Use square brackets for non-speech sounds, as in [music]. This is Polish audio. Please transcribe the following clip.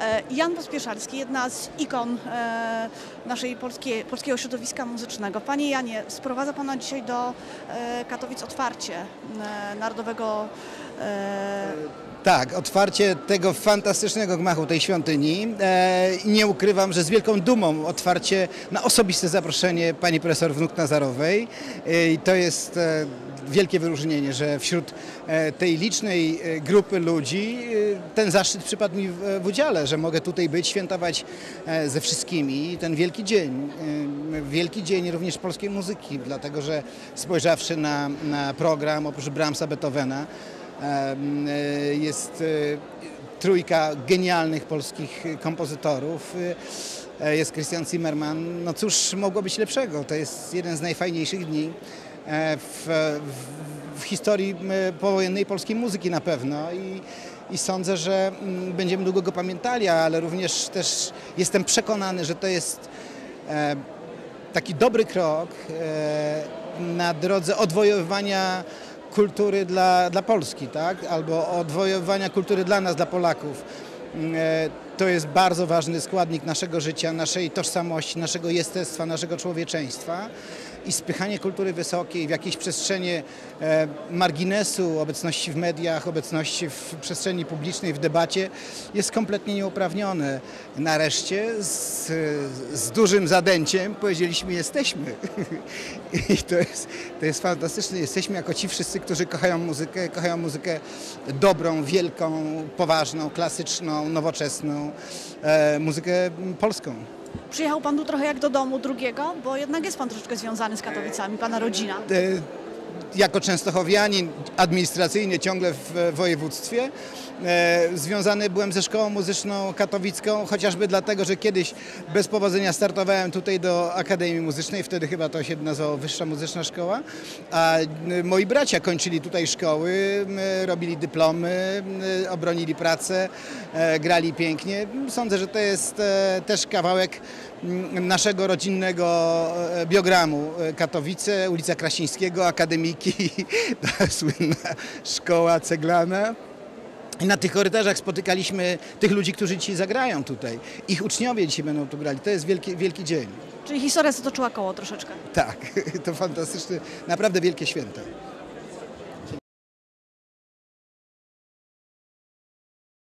E, Jan Pospieszalski, jedna z ikon e, naszej polskie, polskiego środowiska muzycznego. Panie Janie, sprowadza Pana dzisiaj do e, Katowic otwarcie Narodowego Tak, otwarcie tego fantastycznego gmachu tej świątyni. E, nie ukrywam, że z wielką dumą otwarcie na osobiste zaproszenie pani profesor Wnuk Nazarowej. E, I to jest e, wielkie wyróżnienie, że wśród tej licznej grupy ludzi ten zaszczyt przypadł mi w, udziale, że mogę tutaj być, świętować e, ze wszystkimi ten wielki dzień. E, Wielki dzień również polskiej muzyki, dlatego że spojrzawszy na, na program oprócz Brahmsa, Beethovena, e, Jest trójka genialnych polskich kompozytorów. Jest Christian Zimmerman. No cóż mogło być lepszego? To jest jeden z najfajniejszych dni w, w, w historii powojennej polskiej muzyki na pewno. I, i sądzę, że mm, będziemy długo go pamiętali, ale również też jestem przekonany, że to jest e, taki dobry krok e, na drodze odwojowywania kultury dla, dla Polski, tak? albo odwojowywania kultury dla nas, dla Polaków. E, To jest bardzo ważny składnik naszego życia, naszej tożsamości, naszego jestestwa, naszego człowieczeństwa i spychanie kultury wysokiej w jakieś przestrzenie e, marginesu, obecności w mediach, obecności w przestrzeni publicznej, w debacie jest kompletnie nieuprawnione. Nareszcie z, z dużym zadęciem powiedzieliśmy jesteśmy. [laughs] I to jest, to jest fantastyczne. Jesteśmy jako ci wszyscy, którzy kochają muzykę, kochają muzykę dobrą, wielką, poważną, klasyczną, nowoczesną, e, muzykę polską. Przyjechał Pan tu trochę jak do domu drugiego, bo jednak jest Pan troszeczkę związany z Katowicami, Pana rodzina. E, jako częstochowianin administracyjnie ciągle w województwie. E, związany byłem ze szkołą muzyczną katowicką, chociażby dlatego, że kiedyś bez powodzenia startowałem tutaj do Akademii Muzycznej, wtedy chyba to się nazywało Wyższa Muzyczna Szkoła, a e, moi bracia kończyli tutaj szkoły, robili dyplomy, obronili pracę, e, grali pięknie. Sądzę, że to jest e, też kawałek naszego rodzinnego e, biogramu. E, Katowice, ulica Krasińskiego, Akademiki, [laughs] ta słynna szkoła ceglana. I na tych korytarzach spotykaliśmy tych ludzi, którzy dzisiaj zagrają tutaj. Ich uczniowie dzisiaj będą tu grali. To jest wielki, wielki dzień. Czyli historia zatoczyła koło troszeczkę. Tak, [laughs] to fantastyczne, naprawdę wielkie święto.